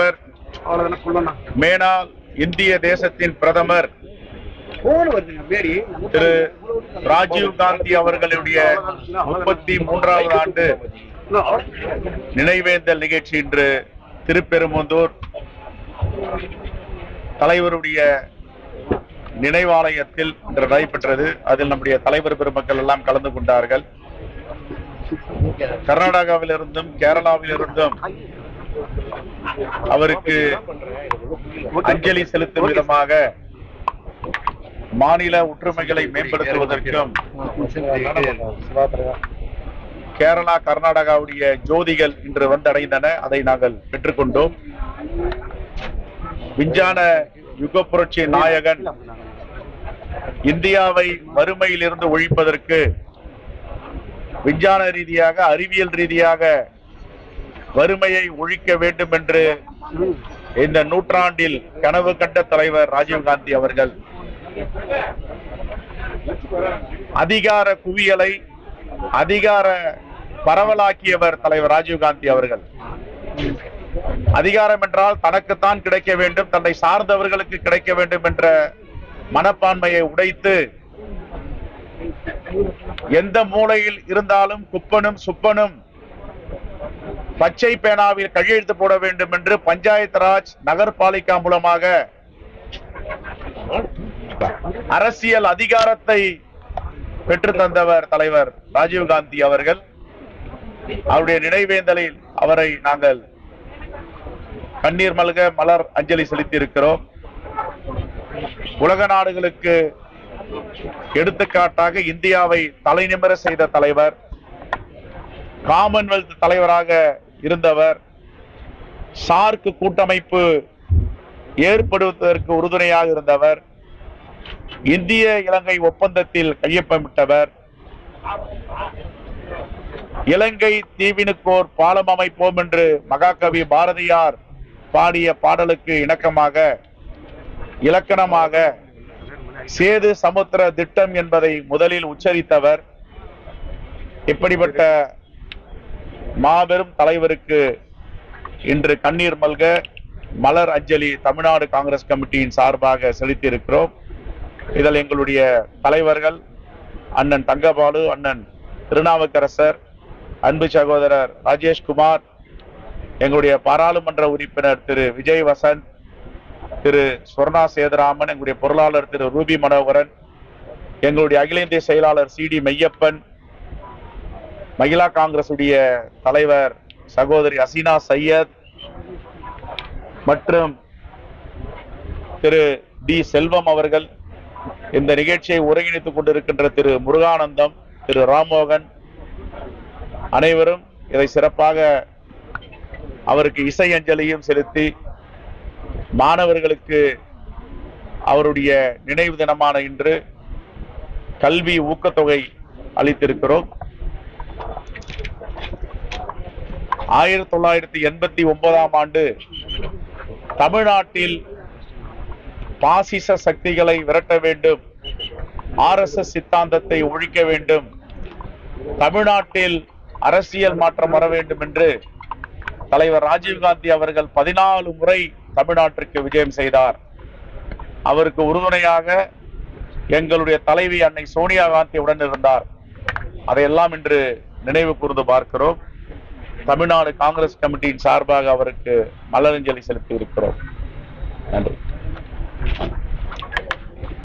தலைவர் மேனால் இந்திய தேசத்தின் பிரதமர் திரு ராஜீவ் காந்தி அவர்களுடைய முப்பத்தி மூன்றாவது ஆண்டு நினைவேந்தல் நிகழ்ச்சி இன்று திருப்பெரும்புதூர் தலைவருடைய நினைவாலயத்தில் இன்று நடைபெற்றது. அதில் நம்முடைய தலைவர் பெருமக்கள் எல்லாம் கலந்து கொண்டார்கள். கர்நாடகாவிலிருந்தும் கேரளாவிலிருந்தும் அவருக்கு அஞ்சலி செலுத்தும் விதமாக மாநில ஒற்றுமைகளை மேம்படுத்துவதற்கும் கேரளா கர்நாடகாவுடைய ஜோதிகள் இன்று வந்தடைந்தன. அதை நாங்கள் பெற்றுக்கொண்டோம். விஞ்ஞான யுக புரட்சி நாயகன் இந்தியாவை வறுமையில் இருந்து ஒழிப்பதற்கு விஞ்ஞான ரீதியாக அறிவியல் ரீதியாக வறுமையை ஒழிக்க வேண்டும் என்று இந்த நூற்றாண்டில் கனவு கண்ட தலைவர் ராஜீவ்காந்தி அவர்கள் அதிகார குவியலை அதிகார பரவலாக்கியவர் தலைவர் ராஜீவ்காந்தி அவர்கள். அதிகாரம் என்றால் தனக்குத்தான் கிடைக்க வேண்டும் தன்னை சார்ந்தவர்களுக்கு கிடைக்க வேண்டும் என்ற மனப்பான்மையை உடைத்து எந்த மூலையில் இருந்தாலும் குப்பனும் சுப்பனும் பச்சை பேனாவில் கையெழுத்து போட வேண்டும் என்று பஞ்சாயத்து ராஜ் நகர்பாலிகா மூலமாக அரசியல் அதிகாரத்தை பெற்று தந்தவர் தலைவர் ராஜீவ்காந்தி அவர்கள். அவருடைய நினைவேந்தலில் அவரை நாங்கள் கண்ணீர் மல்க மலர் அஞ்சலி செலுத்தி இருக்கிறோம் உலக நாடுகளுக்கு எடுத்துக்காட்டாக இந்தியாவை தலைநிமிர செய்த தலைவர் காமன்வெல்த் தலைவராக இருந்தவர். சார்க் கூட்டமைப்பு ஏற்படுவதற்கு உறுதுணையாக இருந்தவர். இந்திய இலங்கை ஒப்பந்தத்தில் கையொப்பமிட்டவர். இலங்கை தீவினுக்கோர் பாலம் அமைப்போம் என்று மகாகவி பாரதியார் பாடிய பாடலுக்கு இணக்கமாக இலக்கணமாக சேது சமுத்திர திட்டம் என்பதை முதலில் உச்சரித்தவர். இப்படிப்பட்ட மாபெரும் தலைவருக்கு இன்று கண்ணீர் மல்க மலர் அஞ்சலி தமிழ்நாடு காங்கிரஸ் கமிட்டியின் சார்பாக செலுத்தியிருக்கிறோம். இதில் எங்களுடைய தலைவர்கள் அண்ணன் தங்கபாலு அண்ணன் திருநாவுக்கரசர் அன்பு சகோதரர் ராஜேஷ்குமார் எங்களுடைய பாராளுமன்ற உறுப்பினர் திரு விஜய் வசந்த் திரு ஸ்வர்ணா சேதுராமன் எங்களுடைய பொருளாளர் திரு ரூபி மனோகரன் எங்களுடைய அகில இந்திய செயலாளர் சி டி மெய்யப்பன் மகிழா காங்கிரசுடைய தலைவர் சகோதரி அசீனா சையத் மற்றும் திரு டி செல்வம் அவர்கள் இந்த நிகழ்ச்சியை ஒருங்கிணைத்துக் கொண்டிருக்கின்ற திரு முருகானந்தம் திரு ராமோகன் அனைவரும் இதை சிறப்பாக அவருக்கு இசை அஞ்சலியும் செலுத்தி மாணவர்களுக்கு அவருடைய நினைவு தினமான இன்று கல்வி ஊக்கத்தொகை அளித்திருக்கிறோம். ஆயிரத்தி தொள்ளாயிரத்தி எண்பத்தி ஒன்பதாம் ஆண்டு தமிழ்நாட்டில் பாசிச சக்திகளை விரட்ட வேண்டும் ஆர்எஸ்எஸ் சித்தாந்தத்தை ஒழிக்க வேண்டும் தமிழ்நாட்டில் அரசியல் மாற்றம் வர வேண்டும் என்று தலைவர் ராஜீவ்காந்தி அவர்கள் பதினாலு முறை தமிழ்நாட்டிற்கு விஜயம் செய்தார். அவருக்கு உறுதுணையாக எங்களுடைய தலைவி அன்னை சோனியா காந்தி உடன் இருந்தார். அதையெல்லாம் இன்று நினைவு கூர்ந்து பார்க்கிறோம். தமிழ்நாடு காங்கிரஸ் கமிட்டியின் சார்பாக அவருக்கு மலரஞ்சலி செலுத்தி இருக்கிறோம். நன்றி.